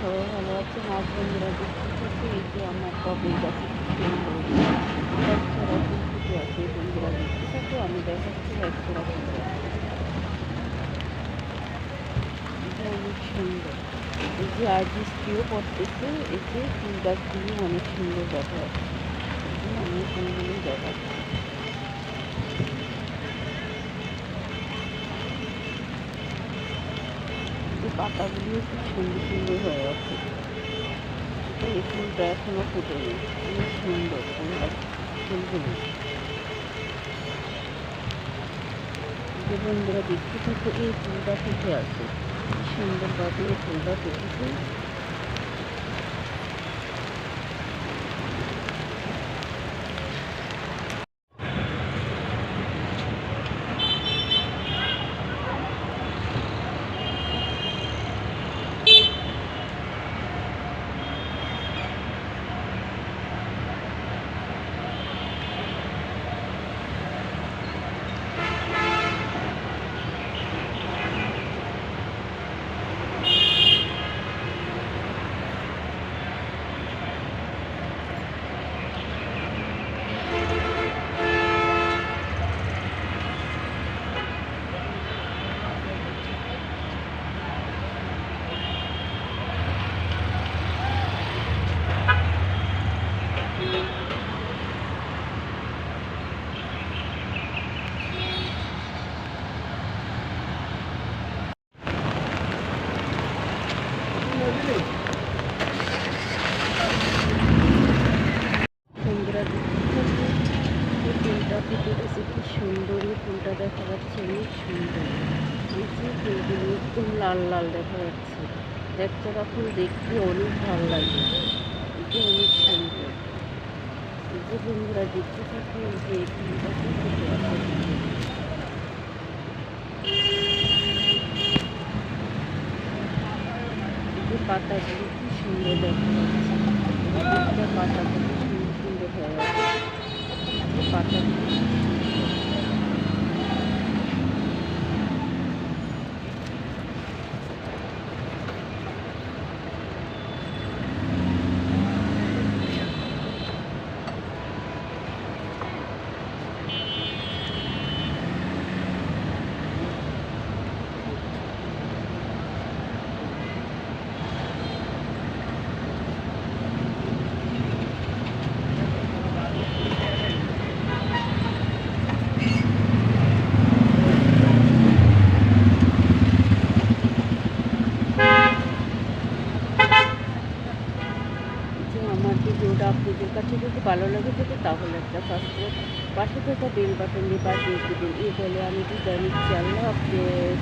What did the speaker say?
সবাই ভালো আছে বন্ধুরা দেখতে থেকে এই যে আমার টবের গাছে কি সুন্দর একশোরা ফুল আছে বন্ধুরা। দেখতে থাকো আমি দেখাচ্ছি একশোরা ফুল এটা অনেক সুন্দর এই যে আর বৃষ্টিও পড়তেছে যে ফুল গাছগুলি অনেক সুন্দর দেখা যাচ্ছে আমি ফুলগুলি দেখাচ্ছি। পাতাগুলিও খুব সুন্দর সুন্দর হয়ে আছে এই ফুলটা এখনও ফুটেনি। অনেক সুন্দর ফুলগুলি যে বন্ধুরা দেখতে থাকো, এই ফুলটা ফুটে আছে। সুন্দরভাবে এই ফুলটা ফুটেছে বন্ধুরা দেখতে থাকো এই ফুলটা ফুটে গেছে কি সুন্দর ফুলটা দেখা যাচ্ছে অনেক সুন্দর। যে ফুলগুলো একদম লাল লাল দেখা যাচ্ছে। একটা ফুল দেখতে অনেক ভালো লাগে। এটা অনেক সুন্দর। এই যে বন্ধুরা দেখতে থাকো এই যে এই ফুলটা পাতাগুলো কি সুন্দর দেখা যাচ্ছে। পাতা কত সুন্দর সুন্দর হয়ে এই পাতাগুলো কি সুন্দর। যে আমার ভিডিওটা আপনাদের কাছে যদি ভালো লাগে থাকে, তাহলে একটা সাবস্ক্রাইব পাশে থাকা বেল বাটন দিয়ে বাজিয়ে দেবেন এই বলে আমি বিদায় নিচ্ছি। আল্লাহ হাফেজ।